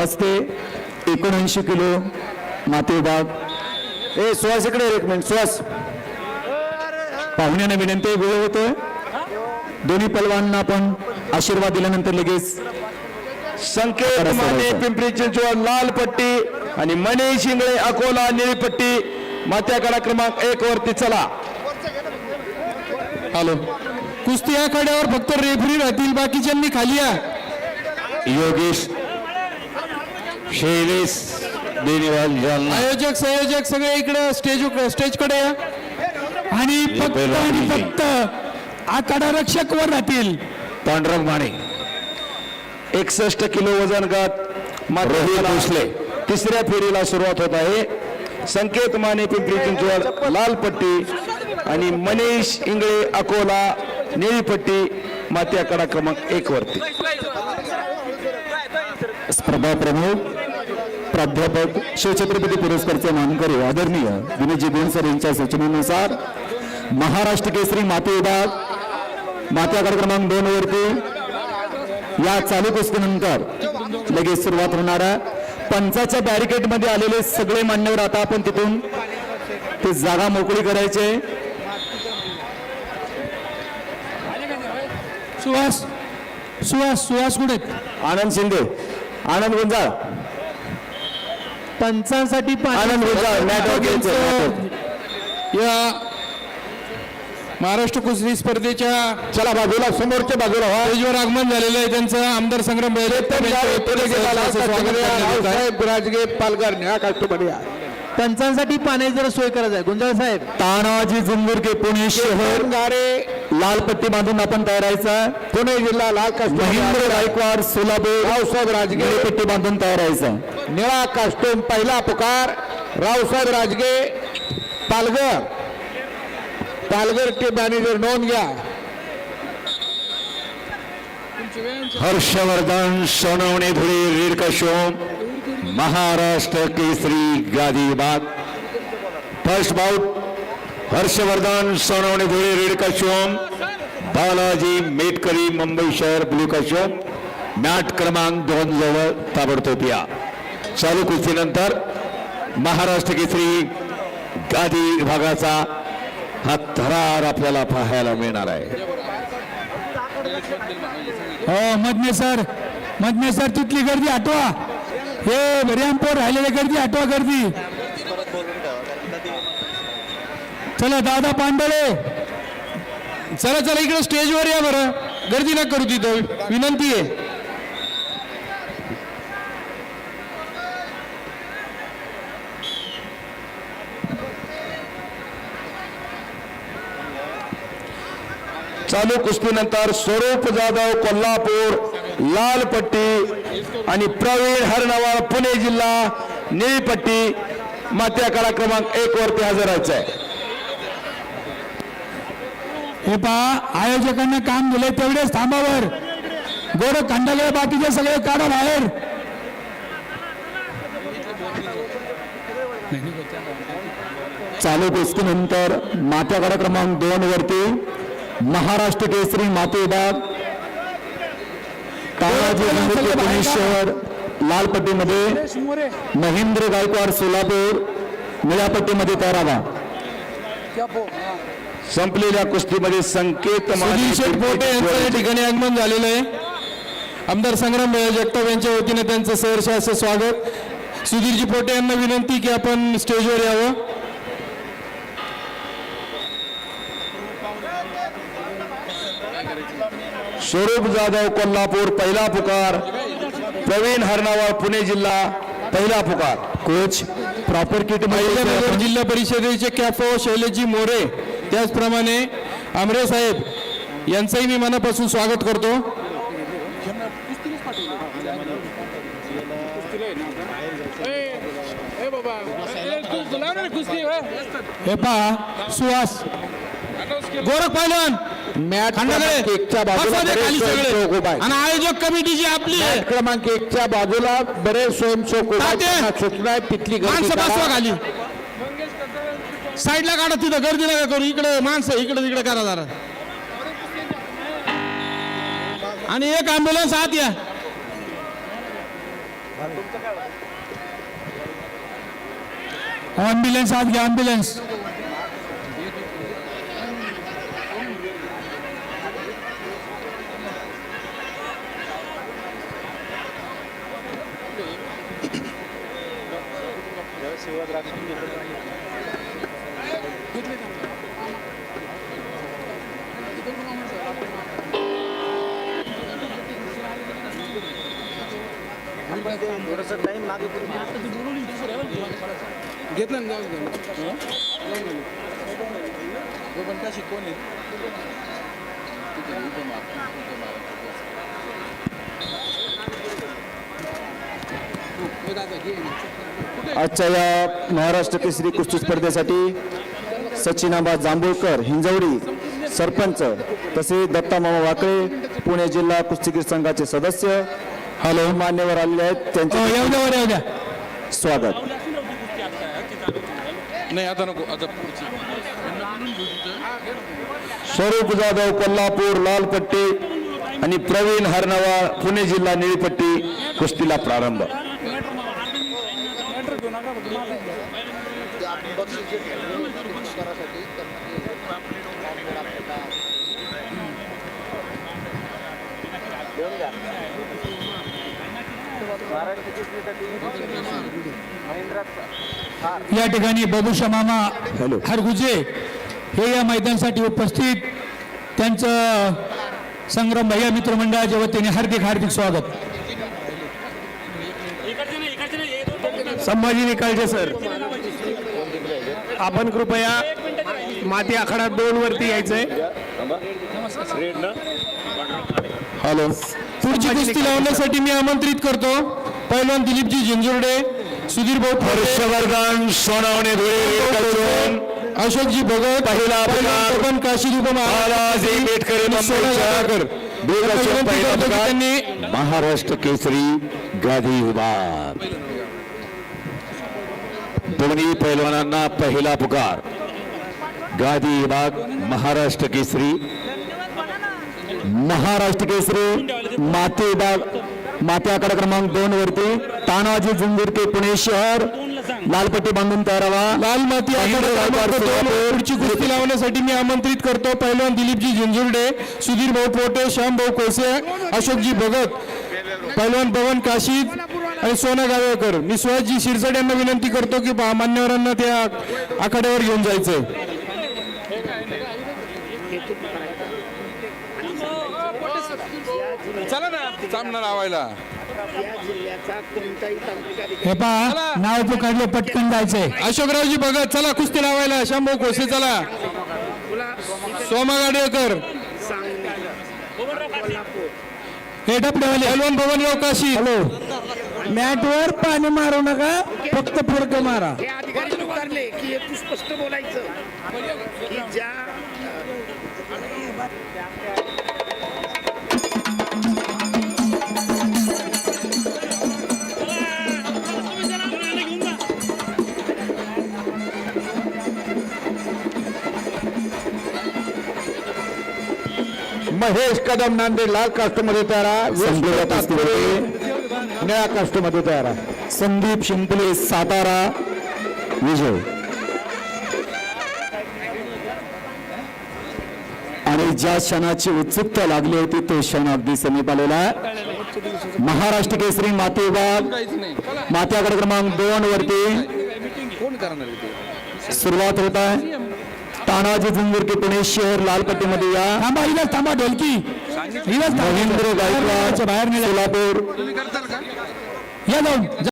वाजते एकोणऐंशी किलो माती विभाग ए सुहास इकडे ये एक मिनिट सुहास. पाहुण्यांना विनंती वेळ होतोय. दोन्ही पलवांना आपण आशीर्वाद दिल्यानंतर लगेच संकेत माने पिंपरी चिंचवड लाल पट्टी आणि मनीष इंगळे अकोला निळी पट्टी. मात्याकडा क्रमांक एक वरती चला. हॅलो. कुस्ती आखाड्यावर फक्त रेफरी राहतील बाकीच्यांनी खाली या. योगेश शैलेश बेनीवाल जालना आयोजक संयोजक सगळे इकडे स्टेज स्टेजकडे या. आणि फक्त आणि फक्त आखाडा रक्षक वर राहतील. पांडुरंग माने. एकसष्ट किलो वजन गट रोहित भोसले. तिसऱ्या फेरीला सुरुवात होत आहे. संकेत माने पिंपरी चिंचवड लाल पट्टी आणि मनीष इंगळे अकोला निळी पट्टी मात्याकडा क्रमांक एक वरती. स्पर्धा प्रमुख प्राध्यापक शिवछत्रपती पुरस्कारचे मानकरी आदरणीय विनयजी गोंडसर यांच्या सूचनेनुसार महाराष्ट्र केसरी माते विभाग मात्याकडे क्रमांक दोन वरती या चालू कुस्तीनंतर लगेच सुरुवात होणार आहे. पंचाच्या बॅरिकेडमध्ये आलेले सगळे मान्यवर आता आपण तिथून ते जागा मोकळी करायचे. सुहास सुहास सुहास कुठे आनंद शिंदे आनंद गुंजाळ. पंचांसाठी आनंद मॅटवर या महाराष्ट्र कुस्ती स्पर्धेच्या चला बाजूला समोरच्या बाजूला व्हा. स्टेजवर आगमन झालेलं आहे. त्यांचं आमदार संग्राम रावसाहेब राजगे पालघर निळा काष्टमध्ये या. पंचांसाठी पाण्याची जरा सोय करायचं आहे. गुंजाळ साहेब. तानाजी जुंगुरके पुणे शहर. गारे. लाल पट्टी बांधून आपण तयार पुणे जिल्हा लाल महेंद्र काष्टूम गायकवाड सोलापूर. रावसाहेब राजगे. पट्टी बांधून तयार आहे. निळा कास्टूम पहिला पुकार, रावसाहेब राजगे, पालघर. पालघर टीम मॅनेजर नोंद घ्या. हर्षवर्धन, सोनवणे धुळे रेड कशोम महाराष्ट्र केसरी गादी विभाग first bout Harshvardhan, Sonawane Dhule red कशोम Balaji Metkari, Mumbai शहर, ब्लू कशोम. मॅट क्रमांक दोन जवळ ताबडतोब चालू कुस्तीनंतर महाराष्ट्र केसरी गादी विभागाचा हा थरार आपल्याला पाहायला मिळणार आहे. हो मधने सर मधने सर तिथली गर्दी आठवा. हे रियांपोर राहिलेली गर्दी आठवा गर्दी. चला दादा पांडळे चला चला इकडे स्टेजवर या बरं. गर्दी ना करू तिथं. विनंती आहे. चालू कुस्तीनंतर स्वरूप जाधव कोल्हापूर लाल पट्टी आणि प्रवीण हरनवाळ पुणे जिल्हा निळी पट्टी मात्याकडा क्रमांक एक वरती हजर व्हायचं आहे. हे पहा आयोजकांना काम दिले तेवढेच थांबावर. गोड खंडाले बाकीचे सगळे काढा बाहेर. चालू कुस्तीनंतर मात्याकडा क्रमांक दोन वरती महाराष्ट्र केसरी माते विभाग तानाजी पुणे शहर लाल पट्टीमध्ये महेंद्र गायकवाड सोलापूर निळ्या पट्टीमध्ये तयार व्हा संपलेल्या कुस्तीमध्ये संकेत ठिकाणी आगमन झालेलं आहे. आमदार संग्राम जगताप यांच्या वतीने त्यांचं सहर्ष असं स्वागत. सुधीरजी पोटे यांना विनंती की आपण स्टेजवर यावं. स्वरूप जाधव कोल्हापूर पहिला पुकार. प्रवीण हरनावाळ पुणे जिल्हा पहिला पुकार. कोच प्रॉपर किट जिल्हा परिषदेचे कॅफो शैलेशजी मोरे त्याचप्रमाणे आमरे साहेब यांचंही मी मनापासून स्वागत करतो. हे पहा सुहास गोरख पहिलवान क्रमांक एकच्या बाजूला. आणि आयोजक कमिटी जी आपली आहे. मॅट क्रमांक एकच्या बाजूला बरेच स्वयंसेवक सूचना आहे. तिथली माणसं. बसवा खाली. साईडला काढा तिथं. गर्दी नका करू. इकडे माणसं इकडे तिकडे करा जरा. आणि एक अँब्युलन्स आत या. ॲम्ब्युलन्स आत घ्या ॲम्ब्युलन्स किंवा द्राक्ष थोडंसं टाईम मागे घेतलं ना जाऊ पण कशी कोण आहे आजच्या या महाराष्ट्र केसरी कुस्ती स्पर्धेसाठी सचिनाबा जांभूळकर हिंजवडी सरपंच तसेच दत्ता मामा वाकळे पुणे जिल्हा कुस्तीगीर संघाचे सदस्य हॅलो मान्यवर आलेले आहेत. हो त्यांचे येऊ द्या वर येऊ द्या. स्वागत. नाही आता नको आता पुढची. स्वरूप जाधव कोल्हापूर लाल पट्टी आणि प्रवीण हरनवा पुणे जिल्हा निळीपट्टी कुस्तीला प्रारंभ. या ठिकाणी बबुशा मामा हॅलो. हरगुजे हे या मैदानासाठी उपस्थित त्यांचं संग्राम भैया मित्रमंडळाच्या वतीने हार्दिक हार्दिक स्वागत संभाजी निकालचे सर आपण कृपया माती आखाडा दोन वरती यायचंय. हॅलो. पुढची कुस्ती लावण्यासाठी मी आमंत्रित करतो. पैलवान दिलीपजी झिंजुर्डे सुधीर भाऊ हर्षवर्धन सोनावणे धुळे अशोकजी भगत पहिला पैलवान पुकार. बबन काशीरूप बालाजी बेटकरे सोनागाकर बेगाचून पहिला करतो की पुकार. त्यांनी महाराष्ट्र केसरी गादी विभाग दोन्ही पैलवानांना पहिला पुकार. गादी विभाग महाराष्ट्र केसरी. महाराष्ट्र केसरी माते विभाग माते आकडा क्रमांक दोन वरती तानाजी झुंजुरके पुणे शहर. लालपट्टी बांधून तयार व्हा लाल माती. पुढची कुस्ती लावण्यासाठी मी आमंत्रित करतो. पैलवान दिलीपजी झिंजुर्डे सुधीर भाऊ पोटे श्याम भाऊ कोसे अशोकजी भगत पैलवान पवन काशीद आणि सोना गावेकर. मी सुहासजी शिरसाट यांना विनंती करतो की बा- मान्यवरांना त्या आखाड्यावर घेऊन जायचंय. चला ना सामना लावायला हे पहा नाव पुकारले पटकन जायचंय. अशोकरावजी भगत चला कुस्ती लावायला. श्याम भाऊ कोसे चला. सोमा गाडेकर. हे टपडेवाले हलवण भवनराव काशी. हॅलो. मॅटवर पाणी मारू नका फक्त फडकं मारा. हे अधिकारी उतरले की हे तू स्पष्ट बोलायचं. की ज्या महेश कदम नांदेड लाल कास्टमध्ये तयार निळ्या कास्टमध्ये तयार आहे. संदीप शिंपले सातारा विजय. आणि ज्या क्षणाची उत्सुकता लागली होती तो क्षण अगदी समीप आलेला आहे. महाराष्ट्र केसरी माते विभाग माते आकडा क्रमांक दोन वरती सुरुवात होत आहे. तानाजी झुंजुरके पुणे शहर लालपट्टीमध्ये या थांबा इलाज थांबा ढोलकी। इलाज. महेंद्र गायकवाड बाहेर सोलापूर। या जाऊन।